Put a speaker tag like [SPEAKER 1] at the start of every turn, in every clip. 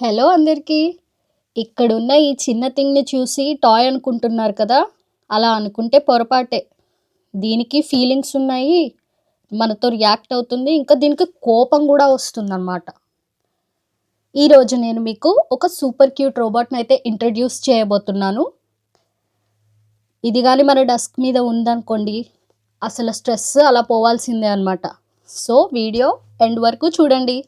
[SPEAKER 1] Hello అందరికీ. ఇక్కడున్న ఈ చిన్న థింగ్ని చూసి టాయ్ అనుకుంటున్నారు కదా? అలా అనుకుంటే పొరపాటే. దీనికి ఫీలింగ్స్ ఉన్నాయి మనతో రియాక్ట్ అవుతుంది ఇంకా దీనికి కోపం కూడా వస్తుందన్నమాట. ఈరోజు నేను మీకు ఒక సూపర్ క్యూట్ రోబోట్ని అయితే ఇంట్రడ్యూస్ చేయబోతున్నాను. ఇది కానీ మన డెస్క్ మీద ఉందనుకోండి అసలు స్ట్రెస్ అలా పోవాల్సిందే అనమాట సో వీడియో ఎండ్ వరకు చూడండి.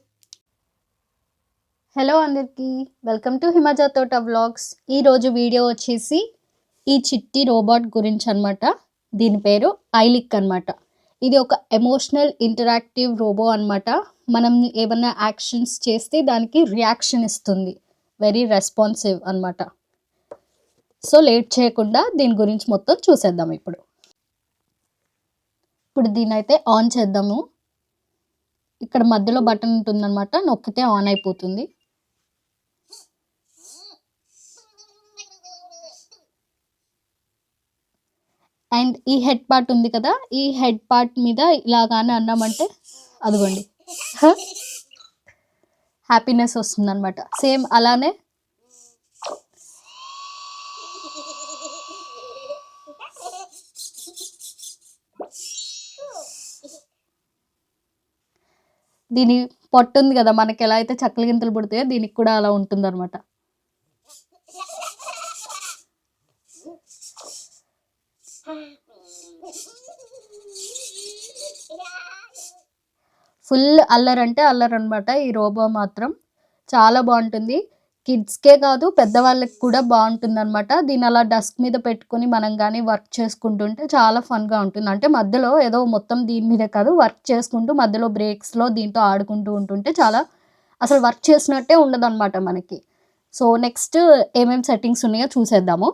[SPEAKER 1] హలో అందరికీ వెల్కమ్ టు హిమజా తోట వ్లాగ్స్. ఈరోజు వీడియో వచ్చేసి ఈ చిట్టి రోబోట్ గురించి అనమాట దీని పేరు ఐలిక్ అనమాట ఇది ఒక ఎమోషనల్ ఇంటరాక్టివ్ రోబో అనమాట మనం ఏమైనా యాక్షన్స్ చేస్తే దానికి రియాక్షన్ ఇస్తుంది. వెరీ రెస్పాన్సివ్ అనమాట సో లేట్ చేయకుండా దీని గురించి మొత్తం చూసేద్దాం ఇప్పుడు. ఇప్పుడు దీని అయితే ఆన్ చేద్దాము. ఇక్కడ మధ్యలో బటన్ ఉంటుందన్నమాట. నొక్కితే ఆన్ అయిపోతుంది. అండ్ ఈ హెడ్ పార్ట్ ఉంది కదా ఈ హెడ్ పార్ట్ మీద ఇలాగానే అన్నామంటే అదిగోండి. హ్యాపీనెస్ వస్తుంది అనమాట సేమ్ అలానే దీని పొట్టు ఉంది కదా మనకి ఎలా అయితే చక్కల గింతలు పుడితే దీనికి కూడా అలా ఉంటుంది అనమాట ఫుల్ అల్లరంటే అల్లర్ అనమాట ఈ రోబో మాత్రం చాలా బాగుంటుంది. కిడ్స్కే కాదు పెద్దవాళ్ళకి కూడా బాగుంటుంది అనమాట దీని అలా డస్క్ మీద పెట్టుకుని మనం కానీ వర్క్ చేసుకుంటుంటే చాలా ఫన్గా ఉంటుంది. అంటే మధ్యలో ఏదో మొత్తం దీని మీదే కాదు వర్క్ చేసుకుంటూ మధ్యలో బ్రేక్స్లో దీంతో ఆడుకుంటూ ఉంటుంటే చాలా అసలు వర్క్ చేసినట్టే ఉండదు అనమాట మనకి. సో నెక్స్ట్ ఏమేమి సెట్టింగ్స్ ఉన్నాయో చూసేద్దాము.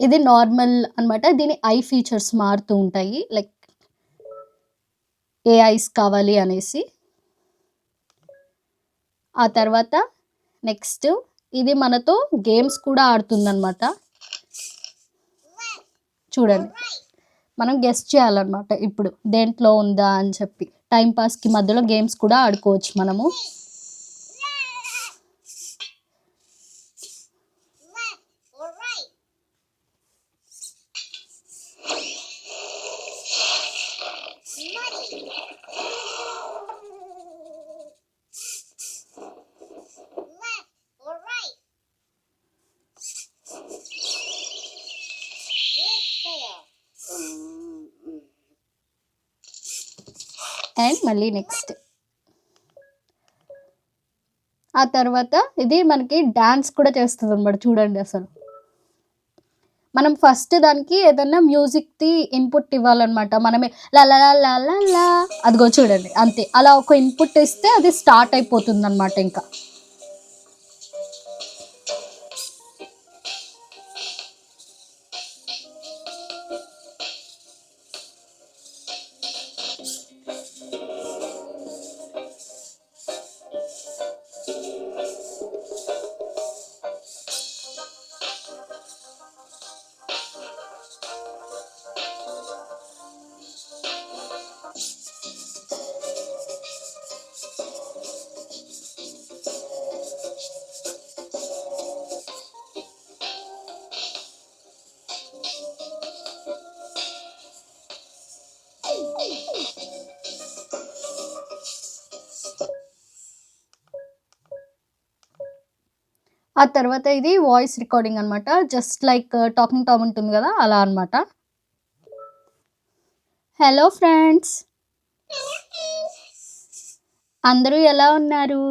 [SPEAKER 1] ఇది నార్మల్ అనమాట దీని ఐ ఫీచర్స్ మారుతూ ఉంటాయి. లైక్ ఏ ఐస్ కావాలి అనేసి. ఆ తర్వాత నెక్స్ట్ ఇది మనతో గేమ్స్ కూడా ఆడుతుందన్నమాట. చూడండి. మనం గెస్ట్ చేయాలన్నమాట. ఇప్పుడు దేంట్లో ఉందా అని చెప్పి. టైంపాస్కి మధ్యలో గేమ్స్ కూడా ఆడుకోవచ్చు మనము. అండ్ మళ్ళీ నెక్స్ట్ ఆ తర్వాత ఇది మనకి డాన్స్ కూడా చేస్తుంది అనమాట చూడండి అసలు. మనం ఫస్ట్ దానికి ఏదైనా మ్యూజిక్ది ఇన్పుట్ ఇవ్వాలన్నమాట. మనమే లలా లా అదిగో చూడండి అంతే. అలా ఒక ఇన్పుట్ ఇస్తే అది స్టార్ట్ అయిపోతుంది అనమాట ఇంకా. ఆ తర్వాత ఇది వాయిస్ రికార్డింగ్ అనమాట జస్ట్ లైక్ టాకింగ్ టామ్ ఉంటుంది కదా అలా అనమాట హలో ఫ్రెండ్స్ అందరూ ఎలా ఉన్నారు?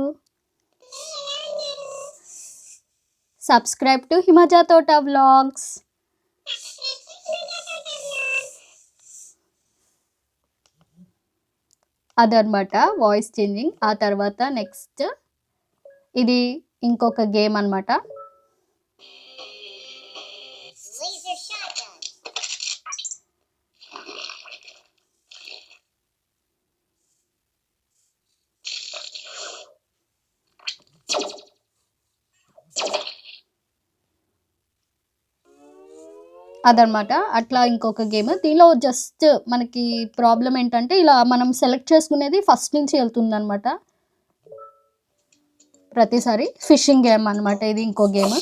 [SPEAKER 1] సబ్స్క్రైబ్ టు హిమజా తోట వ్లాగ్స్ అదనమాట వాయిస్ చేంజింగ్ ఆ తర్వాత నెక్స్ట్ ఇది ఇంకొక గేమ్ అనమాట అదనమాట అట్లా ఇంకొక గేమ్. దీనిలో జస్ట్ మనకి ప్రాబ్లం ఏంటంటే ఇలా మనం సెలెక్ట్ చేసుకునేది ఫస్ట్ నుంచి వెళ్తుంది అనమాట ప్రతిసారి ఫిషింగ్ గేమ్ అనమాట ఇది ఇంకో గేమ్.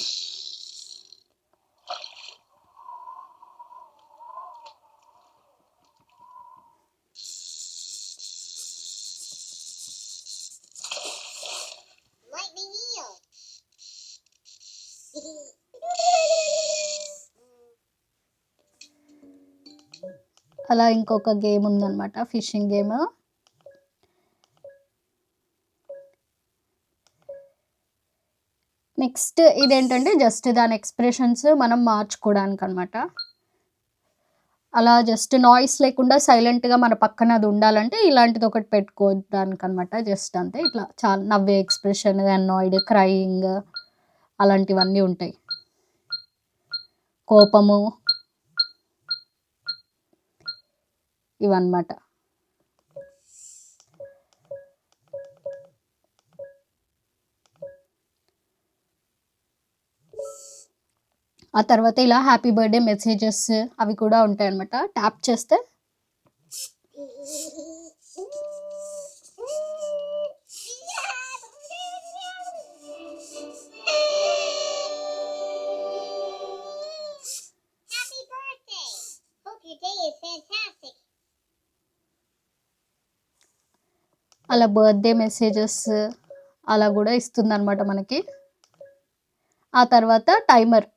[SPEAKER 1] అలా ఇంకొక గేమ్ ఉందన్నమాట ఫిషింగ్ గేమ్. నెక్స్ట్ ఇదేంటంటే జస్ట్ దాని ఎక్స్ప్రెషన్స్ మనం మార్చుకోవడానికి అనమాట అలా జస్ట్ నాయిస్ లేకుండా సైలెంట్గా మన పక్కన అది ఉండాలంటే ఇలాంటిది ఒకటి పెట్టుకోవడానికి అనమాట జస్ట్ అంతే. ఇట్లా చాలా నవ్వే ఎక్స్ప్రెషన్ అనాయిడ్ క్రయింగ్ అలాంటివన్నీ ఉంటాయి. కోపము ఇవన్నమాట. ఆ తర్వాత ఇలా హ్యాపీ బర్త్డే మెసేజెస్ అవి కూడా ఉంటాయి అనమాట ట్యాప్ చేస్తే. అలా బర్త్డే మెసేజెస్ అలా కూడా ఇస్తుంది అనమాట మనకి. ఆ తర్వాత టైమర్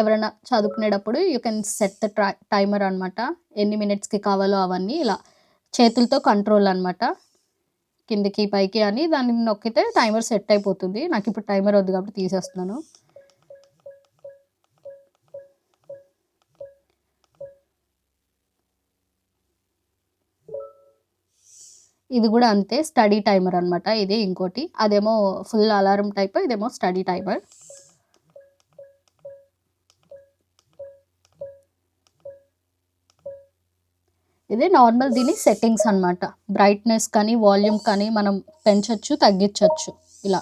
[SPEAKER 1] ఎవరైనా చదువుకునేటప్పుడు you can set the timer అనమాట ఎన్ని మినిట్స్కి కావాలో అవన్నీ ఇలా చేతులతో కంట్రోల్ అనమాట కిందకి పైకి అని దాన్ని నొక్కితే టైమర్ సెట్ అయిపోతుంది. నాకు ఇప్పుడు టైమర్ వద్దు కాబట్టి తీసేస్తున్నాను. ఇది కూడా అంతే స్టడీ టైమర్ అనమాట ఇది ఇంకోటి. అదేమో ఫుల్ అలారం టైప్ ఇదేమో స్టడీ టైమర్ ఇది నార్మల్ దీని సెట్టింగ్స్ అన్నమాట. బ్రైట్నెస్ కానీ వాల్యూమ్ కానీ మనం పెంచవచ్చు తగ్గించవచ్చు ఇలా.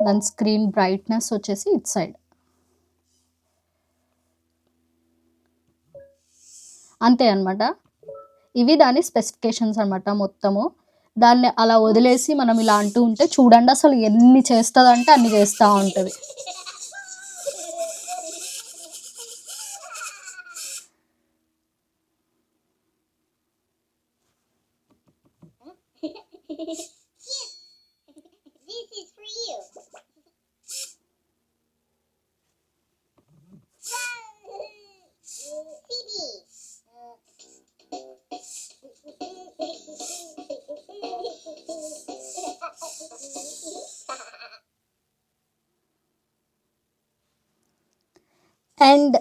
[SPEAKER 1] దాని స్క్రీన్ బ్రైట్నెస్ వచ్చేసి ఇట్ సైడ్ అంతే అన్నమాట. ఇవి దాని స్పెసిఫికేషన్స్ అన్నమాట మొత్తము. దాన్ని అలా వదిలేసి మనం ఇలా అంటూ ఉంటే చూడండి అసలు ఎన్ని చేస్తుందంటే అన్ని చేస్తూ ఉంటుంది. అండ్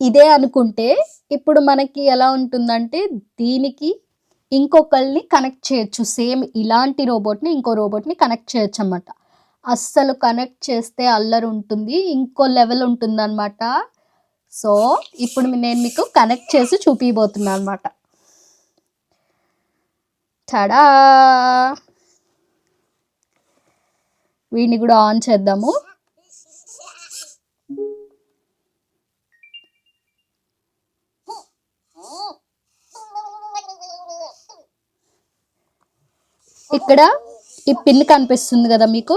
[SPEAKER 1] ఇదే అనుకుంటే ఇప్పుడు మనకి ఎలా ఉంటుందంటే దీనికి ఇంకొకళ్ళని కనెక్ట్ చేయొచ్చు. సేమ్ ఇలాంటి రోబోట్ని ఇంకో రోబోట్ని కనెక్ట్ చేయొచ్చు అనమాట అస్సలు కనెక్ట్ చేస్తే అల్లరి ఉంటుంది ఇంకో లెవెల్ ఉంటుందన్నమాట. సో ఇప్పుడు నేను మీకు కనెక్ట్ చేసి చూపిపోతున్నాను అనమాట చడా వీడిని కూడా ఆన్ చేద్దాము. ఇక్కడ ఈ పిన్ కనిపిస్తుంది కదా మీకు?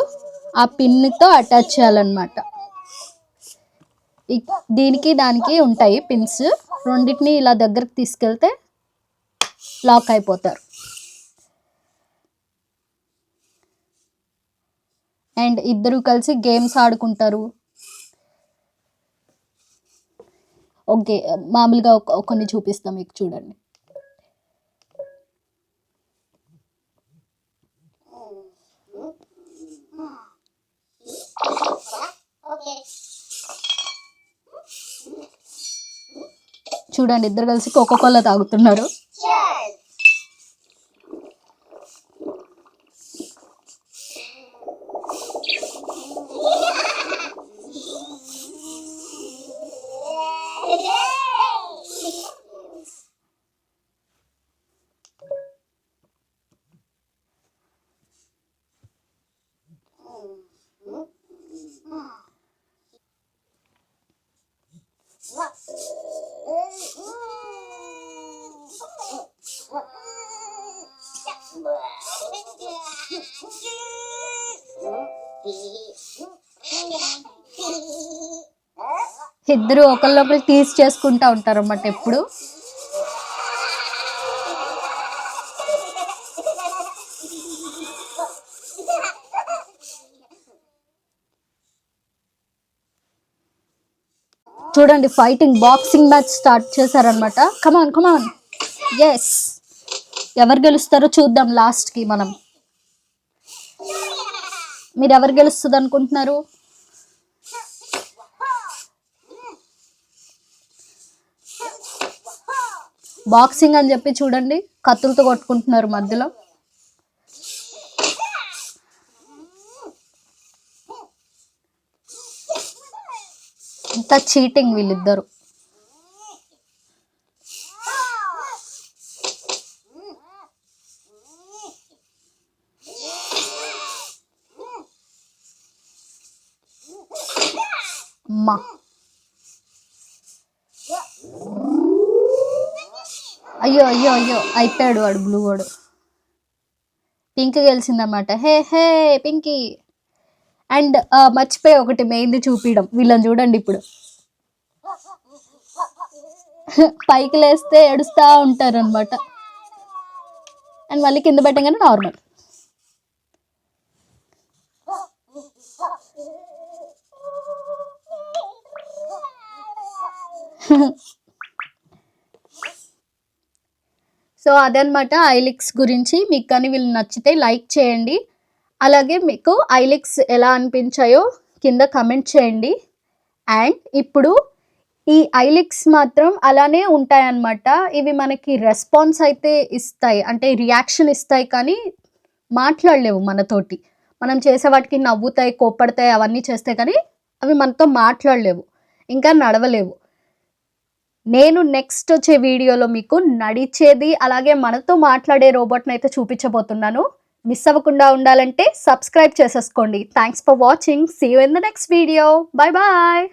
[SPEAKER 1] ఆ పిన్తో అటాచ్ చేయాలన్నమాట. దీనికి దానికి ఉంటాయి పిన్స్. రెండింటిని ఇలా దగ్గరికి తీసుకెళ్తే లాక్ అయిపోతారు. అండ్ ఇద్దరు కలిసి గేమ్స్ ఆడుకుంటారు. ఓకే మామూలుగా కొన్ని చూపిస్తాం మీకు చూడండి. చూడండి ఇద్దరు కలిసి కోకో కోలా తాగుతున్నారు. ఇద్దరు ఒకళ్ళొకరు టీస్ చేసుకుంటా ఉంటారు అన్నమాట ఎప్పుడు. చూడండి ఫైటింగ్ బాక్సింగ్ మ్యాచ్ స్టార్ట్ చేశారనమాట come on come on yes ఎవరు గెలుస్తారో చూద్దాం లాస్ట్కి మనం. మీరు ఎవరు గెలుస్తుంది అనుకుంటున్నారు బాక్సింగ్ అని చెప్పి చూడండి. కత్తులతో కొట్టుకుంటున్నారు మధ్యలో. ఇంత చీటింగ్ వీళ్ళిద్దరు. అమ్మా. అయ్యో అయ్యో అయ్యో. అయిపోయాడు వాడు బ్లూ వాడు pink గెలిచిందన్నమాట. Hey hey Pinky. And మర్చిపోయి ఒకటి మెయిన్ది చూపించడం వీళ్ళని చూడండి ఇప్పుడు. పైకి లేస్తే ఏడుస్తూ ఉంటారు అనమాట అండ్ మళ్ళీ కింద పెట్టగానే నార్మల్. సో అదనమాట ఐలిక్స్ గురించి. మీకు కానీ వీళ్ళు నచ్చితే లైక్ చేయండి. అలాగే మీకు ఐలిక్స్ ఎలా అనిపించాయో కింద కమెంట్ చేయండి. అండ్ ఇప్పుడు ఈ ఐలిక్స్ మాత్రం అలానే ఉంటాయన్నమాట. ఇవి మనకి రెస్పాన్స్ అయితే ఇస్తాయి. అంటే రియాక్షన్ ఇస్తాయి కానీ మాట్లాడలేవు మనతోటి. మనం చేసే వాటికి నవ్వుతాయి కోప్పడతాయి అవన్నీ చేస్తాయి కానీ అవి మనతో మాట్లాడలేవు. ఇంకా నడవలేవు. నేను నెక్స్ట్ వచ్చే వీడియోలో మీకు నడిచేది అలాగే మనతో మాట్లాడే రోబోట్ని అయితే చూపించబోతున్నాను. మిస్ అవ్వకుండా ఉండాలంటే సబ్స్క్రైబ్ చేసేసుకోండి. Thanks for watching see you in the next video bye bye